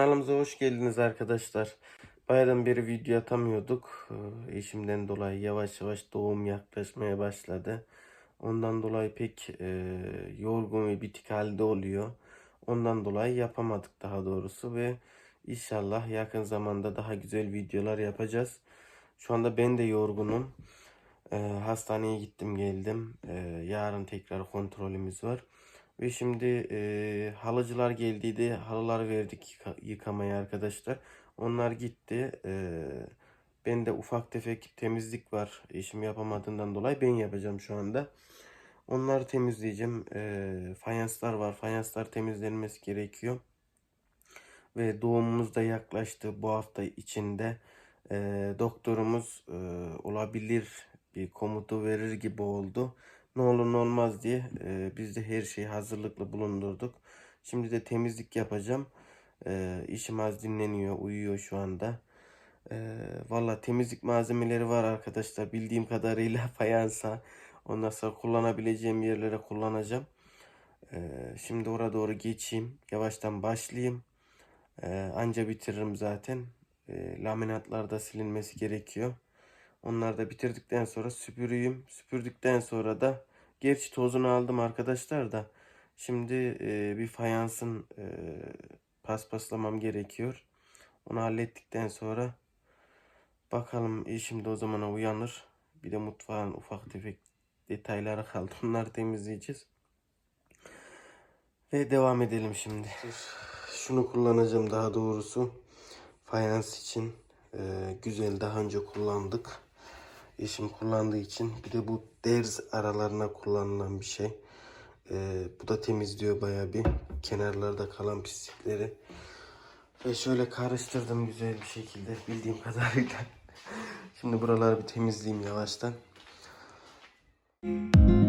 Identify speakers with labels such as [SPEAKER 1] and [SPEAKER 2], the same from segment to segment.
[SPEAKER 1] Kanalımıza hoş geldiniz arkadaşlar. Bayağıdan beri video atamıyorduk. Ee, Eşimden dolayı yavaş yavaş doğum yaklaşmaya başladı. Ondan dolayı pek e, yorgun ve bitik halde oluyor. Ondan dolayı yapamadık daha doğrusu ve inşallah yakın zamanda daha güzel videolar yapacağız. Şu anda ben de yorgunum. Ee, hastaneye gittim geldim. Ee, yarın tekrar kontrolümüz var. Ve şimdi e, halıcılar geldiydi. Halılar verdik yıka- yıkamaya arkadaşlar. Onlar gitti. Ee, ben de ufak tefek temizlik var. Eşim yapamadığından dolayı ben yapacağım şu anda. Onları temizleyeceğim. Ee, fayanslar var. Fayanslar temizlenmesi gerekiyor. Ve doğumumuz da yaklaştı bu hafta içinde. Ee, doktorumuz e, olabilir bir komutu verir gibi oldu. Ne olur ne olmaz diye e, biz de her şeyi hazırlıklı bulundurduk. Şimdi de temizlik yapacağım. E, işim az dinleniyor, uyuyor şu anda. E, Valla temizlik malzemeleri var arkadaşlar. Bildiğim kadarıyla fayansa, ondan sonra kullanabileceğim yerlere kullanacağım. E, şimdi oraya doğru geçeyim. Yavaştan başlayayım. E, anca bitiririm zaten. E, laminatlar da silinmesi gerekiyor. Onları da bitirdikten sonra süpürüyüm. Süpürdükten sonra da gerçi tozunu aldım arkadaşlar da. Şimdi e, bir fayansın e, paspaslamam gerekiyor. Onu hallettikten sonra bakalım eşim de o zamana uyanır. Bir de mutfağın ufak tefek detayları kaldı. Onları temizleyeceğiz. Ve devam edelim şimdi. Şunu kullanacağım daha doğrusu. Fayans için e, güzel daha önce kullandık. Eşim kullandığı için bir de bu derz aralarına kullanılan bir şey. E, bu da temizliyor bayağı bir kenarlarda kalan pislikleri. Ve şöyle karıştırdım güzel bir şekilde bildiğim kadarıyla. Şimdi buraları bir temizleyeyim yavaştan.
[SPEAKER 2] Merhabalar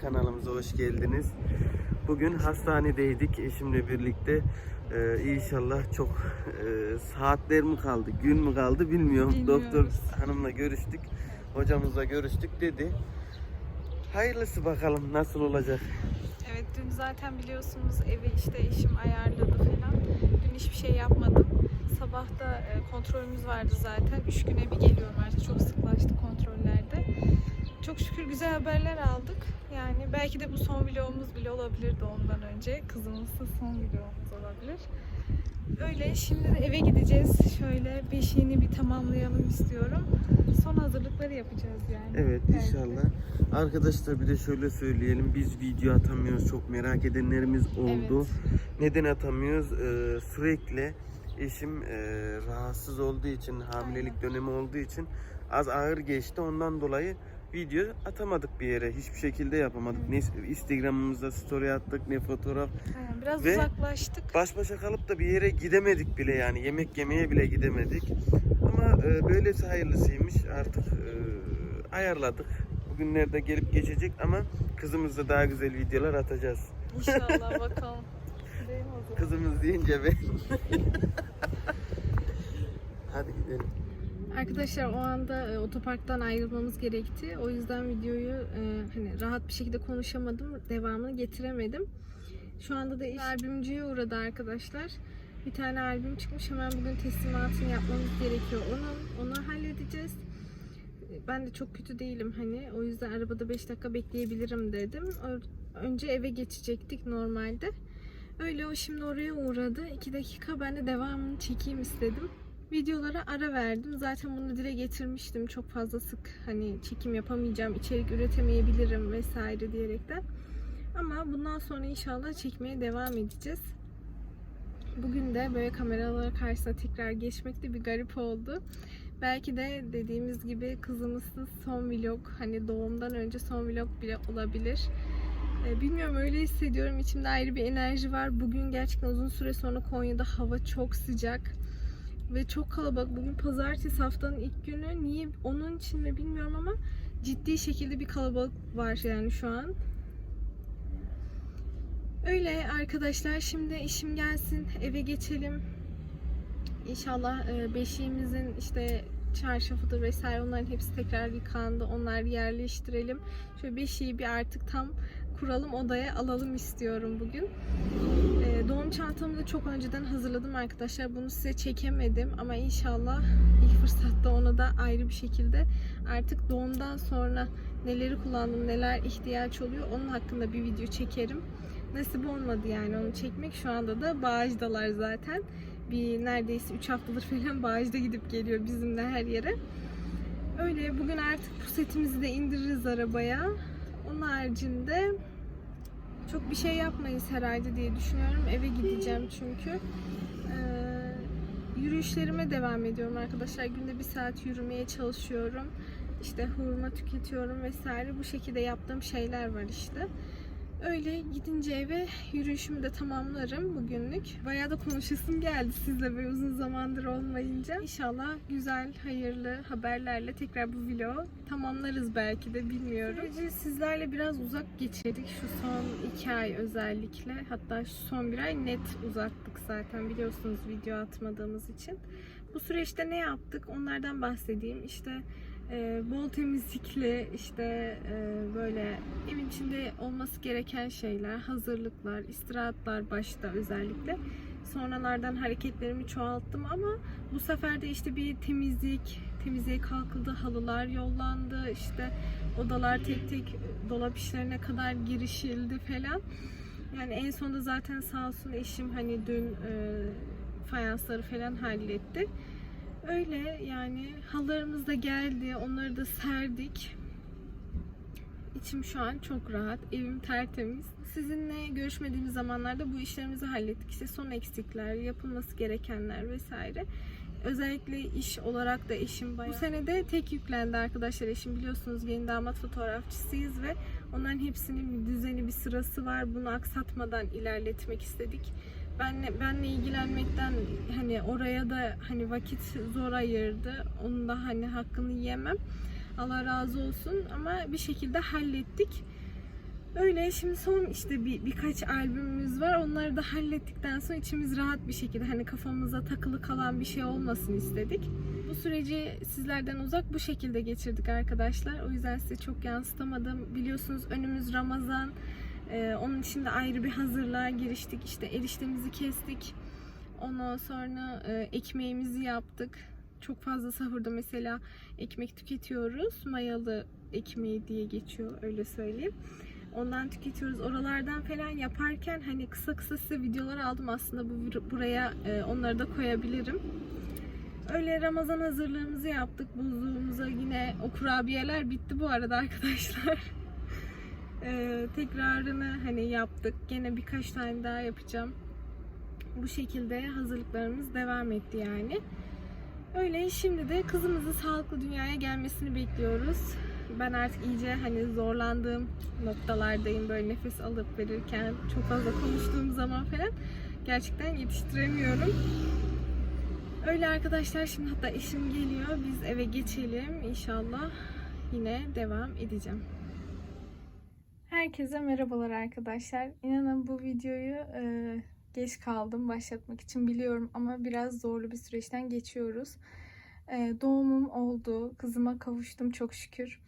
[SPEAKER 1] kanalımıza hoş geldiniz. Bugün hastanedeydik eşimle birlikte. Ee, inşallah çok e, saatler mi kaldı, gün mü kaldı bilmiyorum.
[SPEAKER 2] Bilmiyoruz.
[SPEAKER 1] Doktor hanımla görüştük, hocamızla görüştük dedi. Hayırlısı bakalım nasıl olacak.
[SPEAKER 2] evet dün zaten biliyorsunuz evi işte eşim ayarladı falan. Dün hiçbir şey yapmadım. Sabah da e, kontrolümüz vardı zaten. Üç güne bir geliyorum artık çok sıklaştı kontrollerde. Çok şükür güzel haberler aldık. Yani belki de bu son vlogumuz bile olabilir doğumdan önce. Kızımızın son vlogumuz olabilir. Öyle şimdi de eve gideceğiz. Şöyle beşiğini bir tamamlayalım istiyorum. Son hazırlıkları yapacağız yani.
[SPEAKER 1] Evet
[SPEAKER 2] Belki de.
[SPEAKER 1] inşallah. Arkadaşlar bir de şöyle söyleyelim. Biz video atamıyoruz. Çok merak edenlerimiz oldu. Neden atamıyoruz? Ee, sürekli eşim e, rahatsız olduğu için, hamilelik dönemi olduğu için az ağır geçti. Ondan dolayı video atamadık bir yere. Hiçbir şekilde yapamadık. Ne Instagram'ımızda story attık ne fotoğraf.
[SPEAKER 2] Aynen, biraz
[SPEAKER 1] Ve-
[SPEAKER 2] uzaklaştık.
[SPEAKER 1] Baş başa kalıp da bir yere gidemedik bile yani. Yemek yemeye bile gidemedik. Ama e, böylesi hayırlısıymış. Artık e, ayarladık. bugünlerde gelip geçecek ama kızımızla daha güzel videolar atacağız.
[SPEAKER 3] İnşallah bakalım.
[SPEAKER 1] Kızımız deyince ben. Hadi gidelim.
[SPEAKER 2] Arkadaşlar o anda e, otoparktan ayrılmamız gerekti. O yüzden videoyu e, hani rahat bir şekilde konuşamadım. Devamını getiremedim. Şu anda da iş albümcüye uğradı arkadaşlar. Bir tane albüm çıkmış. Hemen bugün teslimatını yapmamız gerekiyor. Onu, onu halledeceğiz. Ben de çok kötü değilim hani. O yüzden arabada 5 dakika bekleyebilirim dedim. Önce eve geçecektik normalde. Öyle o şimdi oraya uğradı. 2 dakika ben de devamını çekeyim istedim videolara ara verdim. Zaten bunu dile getirmiştim. Çok fazla sık hani çekim yapamayacağım, içerik üretemeyebilirim vesaire diyerekten. Ama bundan sonra inşallah çekmeye devam edeceğiz. Bugün de böyle kameralar karşısına tekrar geçmek de bir garip oldu. Belki de dediğimiz gibi kızımızın son vlog, hani doğumdan önce son vlog bile olabilir. Ee, Bilmiyorum öyle hissediyorum. İçimde ayrı bir enerji var. Bugün gerçekten uzun süre sonra Konya'da hava çok sıcak ve çok kalabalık. Bugün pazartesi haftanın ilk günü. Niye onun için mi bilmiyorum ama ciddi şekilde bir kalabalık var yani şu an. Öyle arkadaşlar şimdi işim gelsin eve geçelim. İnşallah e, beşiğimizin işte çarşafıdır vesaire onların hepsi tekrar yıkandı. Onları yerleştirelim. Şöyle beşiği bir artık tam kuralım odaya alalım istiyorum bugün. Doğum çantamı da çok önceden hazırladım arkadaşlar. Bunu size çekemedim ama inşallah ilk fırsatta onu da ayrı bir şekilde artık doğumdan sonra neleri kullandım, neler ihtiyaç oluyor onun hakkında bir video çekerim. Nasip olmadı yani onu çekmek. Şu anda da Bağcı'dalar zaten. Bir neredeyse 3 haftadır falan Bağcı'da gidip geliyor bizimle her yere. Öyle bugün artık pusetimizi de indiririz arabaya. Onun haricinde çok bir şey yapmayız herhalde diye düşünüyorum. Eve gideceğim çünkü. Ee, yürüyüşlerime devam ediyorum arkadaşlar. Günde bir saat yürümeye çalışıyorum. İşte hurma tüketiyorum vesaire. Bu şekilde yaptığım şeyler var işte. Öyle gidince eve yürüyüşümü de tamamlarım bugünlük. Bayağı da konuşasım geldi sizle böyle uzun zamandır olmayınca. İnşallah güzel, hayırlı haberlerle tekrar bu vlogu tamamlarız belki de bilmiyorum. Süreci sizlerle biraz uzak geçirdik şu son iki ay özellikle. Hatta şu son bir ay net uzaktık zaten biliyorsunuz video atmadığımız için. Bu süreçte ne yaptık onlardan bahsedeyim. İşte e, bol temizlikli işte e, böyle evin içinde olması gereken şeyler, hazırlıklar, istirahatlar başta özellikle. Sonralardan hareketlerimi çoğalttım ama bu sefer de işte bir temizlik, temizliğe kalkıldı, halılar yollandı, işte odalar tek tek dolap işlerine kadar girişildi falan. Yani en sonunda zaten sağ olsun eşim hani dün e, fayansları falan halletti. Öyle yani halılarımız da geldi. Onları da serdik. İçim şu an çok rahat. Evim tertemiz. Sizinle görüşmediğimiz zamanlarda bu işlerimizi hallettik. İşte son eksikler, yapılması gerekenler vesaire. Özellikle iş olarak da eşim bayağı. Bu sene de tek yüklendi arkadaşlar eşim. Biliyorsunuz yeni damat fotoğrafçısıyız ve onların hepsinin bir düzeni, bir sırası var. Bunu aksatmadan ilerletmek istedik benle, benle ilgilenmekten hani oraya da hani vakit zor ayırdı. Onun da hani hakkını yemem. Allah razı olsun ama bir şekilde hallettik. Öyle şimdi son işte bir, birkaç albümümüz var. Onları da hallettikten sonra içimiz rahat bir şekilde hani kafamıza takılı kalan bir şey olmasın istedik. Bu süreci sizlerden uzak bu şekilde geçirdik arkadaşlar. O yüzden size çok yansıtamadım. Biliyorsunuz önümüz Ramazan. Ee, onun için de ayrı bir hazırlığa giriştik. İşte eriştemizi kestik. Ondan sonra e, ekmeğimizi yaptık. Çok fazla sahurda mesela ekmek tüketiyoruz. Mayalı ekmeği diye geçiyor öyle söyleyeyim. Ondan tüketiyoruz. Oralardan falan yaparken hani kısa kısa size videolar aldım aslında bu buraya e, onları da koyabilirim. Öyle Ramazan hazırlığımızı yaptık. Buzluğumuza yine o kurabiyeler bitti bu arada arkadaşlar. Ee, tekrarını hani yaptık. Gene birkaç tane daha yapacağım. Bu şekilde hazırlıklarımız devam etti yani. Öyle şimdi de kızımızın sağlıklı dünyaya gelmesini bekliyoruz. Ben artık iyice hani zorlandığım noktalardayım böyle nefes alıp verirken çok fazla konuştuğum zaman falan gerçekten yetiştiremiyorum. Öyle arkadaşlar şimdi hatta eşim geliyor. Biz eve geçelim inşallah.
[SPEAKER 4] yine devam edeceğim.
[SPEAKER 2] Herkese merhabalar arkadaşlar. İnanın bu videoyu e, geç kaldım başlatmak için biliyorum ama biraz zorlu bir süreçten geçiyoruz. E, doğumum oldu. Kızıma kavuştum çok şükür.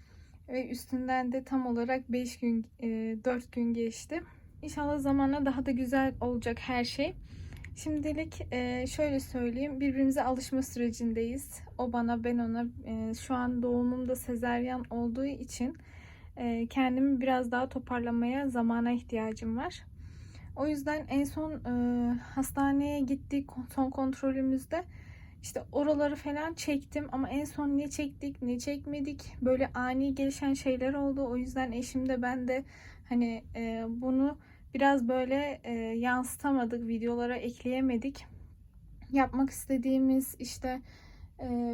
[SPEAKER 2] Ve üstünden de tam olarak 5 gün, e, 4 gün geçti. İnşallah zamanla daha da güzel olacak her şey. Şimdilik e, şöyle söyleyeyim. Birbirimize alışma sürecindeyiz. O bana ben ona. E, şu an doğumumda sezeryan olduğu için kendimi biraz daha toparlamaya zamana ihtiyacım var. O yüzden en son hastaneye gittik son kontrolümüzde işte oraları falan çektim ama en son ne çektik ne çekmedik böyle ani gelişen şeyler oldu. O yüzden eşim de ben de hani bunu biraz böyle yansıtamadık videolara ekleyemedik. Yapmak istediğimiz işte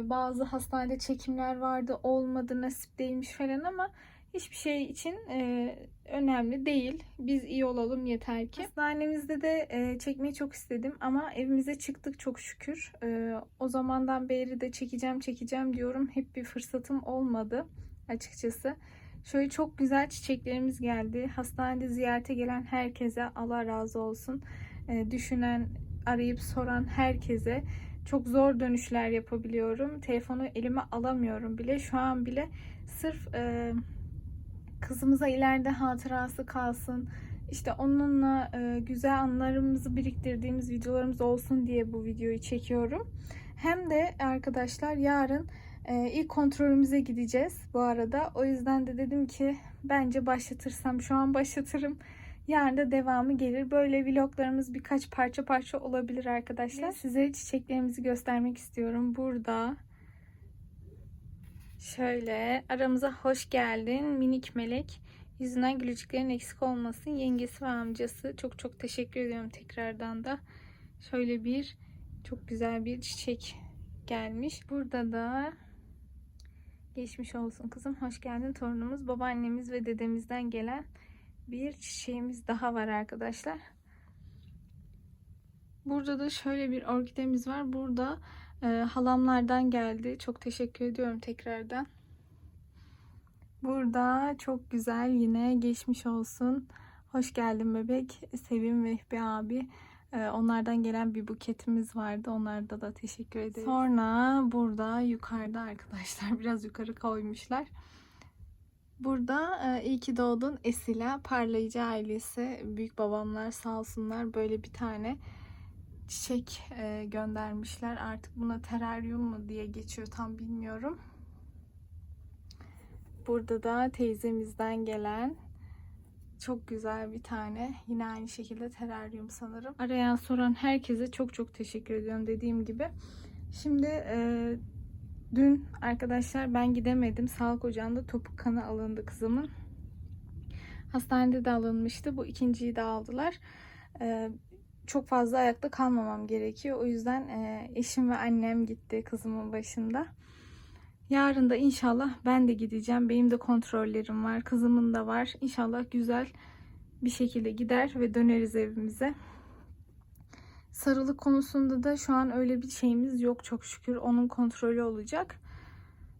[SPEAKER 2] bazı hastanede çekimler vardı olmadı nasip değilmiş falan ama hiçbir şey için e, önemli değil. Biz iyi olalım yeter ki. Hastanemizde de e, çekmeyi çok istedim ama evimize çıktık çok şükür. E, o zamandan beri de çekeceğim çekeceğim diyorum. Hep bir fırsatım olmadı açıkçası. Şöyle çok güzel çiçeklerimiz geldi. Hastanede ziyarete gelen herkese Allah razı olsun. E, düşünen, arayıp soran herkese çok zor dönüşler yapabiliyorum. Telefonu elime alamıyorum bile. Şu an bile sırf e, kızımıza ileride hatırası kalsın. İşte onunla e, güzel anılarımızı biriktirdiğimiz videolarımız olsun diye bu videoyu çekiyorum. Hem de arkadaşlar yarın e, ilk kontrolümüze gideceğiz bu arada. O yüzden de dedim ki bence başlatırsam şu an başlatırım. Yarın da devamı gelir. Böyle vloglarımız birkaç parça parça olabilir arkadaşlar. Size çiçeklerimizi göstermek istiyorum. Burada Şöyle aramıza hoş geldin minik melek. Yüzünden gülücüklerin eksik olmasın. Yengesi ve amcası. Çok çok teşekkür ediyorum tekrardan da. Şöyle bir çok güzel bir çiçek gelmiş. Burada da geçmiş olsun kızım. Hoş geldin torunumuz. Babaannemiz ve dedemizden gelen bir çiçeğimiz daha var arkadaşlar. Burada da şöyle bir orkidemiz var. Burada e, halamlardan geldi. Çok teşekkür ediyorum tekrardan. Burada çok güzel yine geçmiş olsun. Hoş geldin bebek. Sevim Vehbi abi. E, onlardan gelen bir buketimiz vardı. Onlarda da teşekkür ederim. Sonra burada yukarıda arkadaşlar biraz yukarı koymuşlar. Burada e, iyi ki doğdun Esila parlayıcı ailesi büyük babamlar sağ olsunlar böyle bir tane çiçek e, göndermişler. Artık buna teraryum mu diye geçiyor tam bilmiyorum. Burada da teyzemizden gelen çok güzel bir tane yine aynı şekilde teraryum sanırım. Arayan soran herkese çok çok teşekkür ediyorum dediğim gibi. Şimdi e, dün arkadaşlar ben gidemedim. Sağlık ocağında topuk kanı alındı kızımın. Hastanede de alınmıştı. Bu ikinciyi de aldılar. E, çok fazla ayakta kalmamam gerekiyor. O yüzden e, eşim ve annem gitti kızımın başında. Yarın da inşallah ben de gideceğim. Benim de kontrollerim var. Kızımın da var. İnşallah güzel bir şekilde gider ve döneriz evimize. Sarılık konusunda da şu an öyle bir şeyimiz yok çok şükür. Onun kontrolü olacak.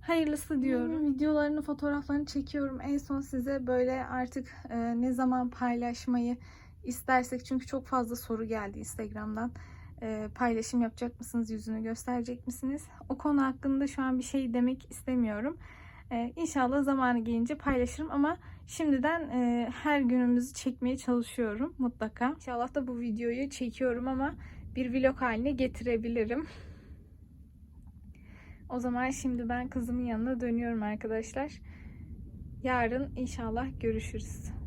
[SPEAKER 2] Hayırlısı diyorum. Hmm, videolarını, fotoğraflarını çekiyorum. En son size böyle artık e, ne zaman paylaşmayı istersek çünkü çok fazla soru geldi Instagram'dan. E, paylaşım yapacak mısınız? Yüzünü gösterecek misiniz? O konu hakkında şu an bir şey demek istemiyorum. E, inşallah zamanı gelince paylaşırım ama şimdiden e, her günümüzü çekmeye çalışıyorum mutlaka. İnşallah da bu videoyu çekiyorum ama bir vlog haline getirebilirim. O zaman şimdi ben kızımın yanına dönüyorum arkadaşlar. Yarın inşallah görüşürüz.